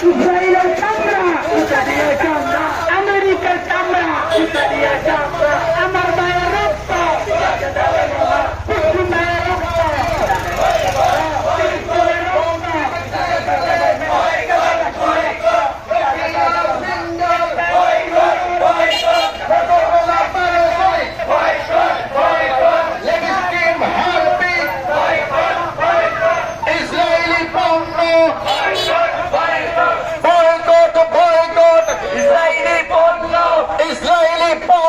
ইসরায়েলের চামড়া আমেরিকার চামড়া Black Ball.